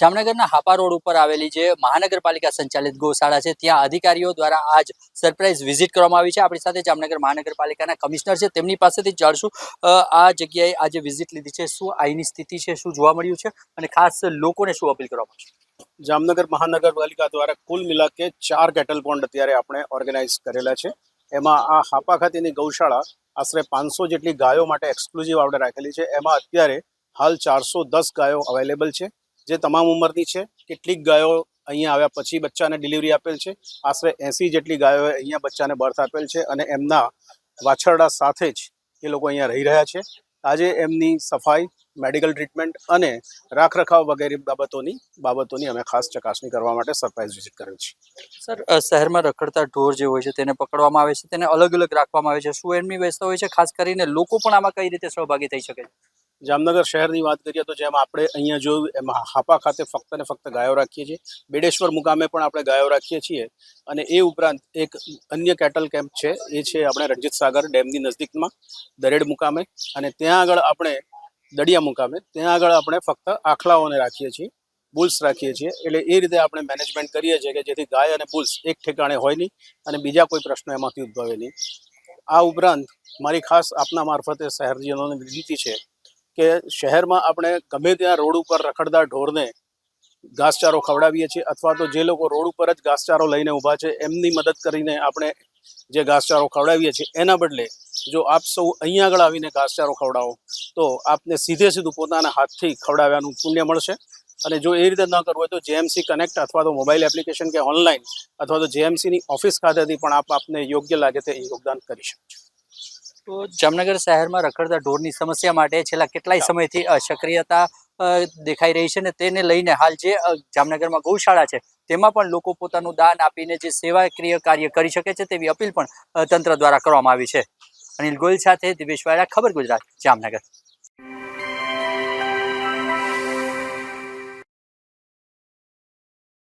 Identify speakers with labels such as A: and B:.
A: જામનગરના હાપા રોડ ઉપર આવેલી જે મહાનગરપાલિકા સંચાલિત ગૌશાળા છે, ત્યાં અધિકારીઓ દ્વારા આજ સરપ્રાઇઝ વિઝિટ કરવામાં આવી છે. આપણી સાથે જામનગર મહાનગરપાલિકાના કમિશનર છે. તેમની પાસેથી જાણશું આ જગ્યાએ આજે વિઝિટ લીધી છે, શું અહીંની સ્થિતિ છે, શું જોવા મળ્યું છે અને ખાસ લોકોને શું અપીલ કરવામાં આવશે?
B: જામનગર મહાનગરપાલિકા દ્વારા કુલ મિલા કે ચાર કેટલ પોન્ડ અત્યારે આપણે ઓર્ગેનાઇઝ કરેલા છે. એમાં આ હાપા ખાતેની ગૌશાળા આશરે પાંચસો જેટલી ગાયો માટે એક્સક્લુઝિવ આવડે રાખેલી છે. એમાં અત્યારે હાલ ચારસો દસ ગાયો અવેલેબલ છે. જે તમામ ઉંમરની છે, કેટલીક ગાયો અહીંયા આવ્યા પછી બચ્ચાને ડિલિવરી આપેલ છે. આશરે એંસી જેટલી ગાયોએ અહીંયા બચ્ચાને બર્થ આપેલ છે અને એમના વાછરડા સાથે જ એ લોકો અહીંયા રહી રહ્યા છે. આજે એમની સફાઈ મેડિકલ ટ્રીટમેન્ટ અને રાખરખાવ વગેરે બાબતોની બાબતોની અમે ખાસ ચકાસણી કરવા માટે સરપ્રાઇઝ વિઝિટ કરેલ છે.
A: સર શહેરમાં રખડતા ઢોર જે હોય છે તેને પકડવામાં આવે છે, તેને અલગ અલગ રાખવામાં આવે છે. શું એમની વ્યવસ્થા હોય છે? ખાસ કરીને લોકો પણ આમાં કઈ રીતે સહભાગી થઈ શકે? છે
B: જામનગર શહેરની વાત કરીએ તો જેમ આપણે અહીંયા જોયું એમાં હાપા ખાતે ફક્ત ને ફક્ત ગાયો રાખીએ છીએ, બેડેશ્વર મુકામે પણ આપણે ગાયો રાખીએ છીએ અને એ ઉપરાંત એક અન્ય કેટલ કેમ્પ છે, એ છે આપણે રણજીત સાગર ડેમની નજીકમાં દરેડ મુકામે અને ત્યાં આગળ આપણે દડિયા મુકામે, ત્યાં આગળ આપણે ફક્ત આખલાઓને રાખીએ છીએ, બુલ્સ રાખીએ છીએ, એટલે એ રીતે આપણે મેનેજમેન્ટ કરીએ છીએ કે જેથી ગાય અને બુલ્સ એક ઠેકાણે હોય નહીં અને બીજા કોઈ પ્રશ્નો એમાંથી ઉદ્ભવે નહીં. આ ઉપરાંત મારી ખાસ આપના મારફતે શહેરજીઓને વિનંતી છે કે શહેરમાં આપણે ગમે ત્યાં રોડ ઉપર રખડતા ઢોરને ઘાસચારો ખવડાવીએ છીએ અથવા તો જે લોકો રોડ ઉપર જ ઘાસચારો લઈને ઊભા છે, એમની મદદ કરીને આપણે જે ઘાસચારો ખવડાવીએ છીએ, એના બદલે જો આપ સૌ અહીંયા આગળ આવીને ઘાસચારો ખવડાવો, તો આપને સીધે સીધું પોતાના હાથથી ખવડાવવાનું પુણ્ય મળશે. અને જો એ રીતે ન કરવું હોય તો જેએમસી કનેક્ટ અથવા તો મોબાઈલ એપ્લિકેશન કે ઓનલાઈન અથવા તો જેએમસીની ઓફિસ ખાતેથી પણ આપ આપને યોગ્ય લાગે તે યોગદાન કરી શકો છો.
A: તો જામનગર શહેરમાં રખડતા ઢોરની સમસ્યા માટે છેલ્લા કેટલાય સમયથી અસક્રિયતા સક્રિયતા દેખાઈ રહી છે ને તેને લઈને હાલ જે જામનગરમાં ગૌશાળા છે તેમાં પણ લોકો પોતાનું દાન આપીને જે સેવાકીય કાર્ય કરી શકે છે તેવી અપીલ પણ તંત્ર દ્વારા કરવામાં આવી છે. અનિલ ગોયલ સાથે દિવેશ વાળા ખબર ગુજરાત જામનગર.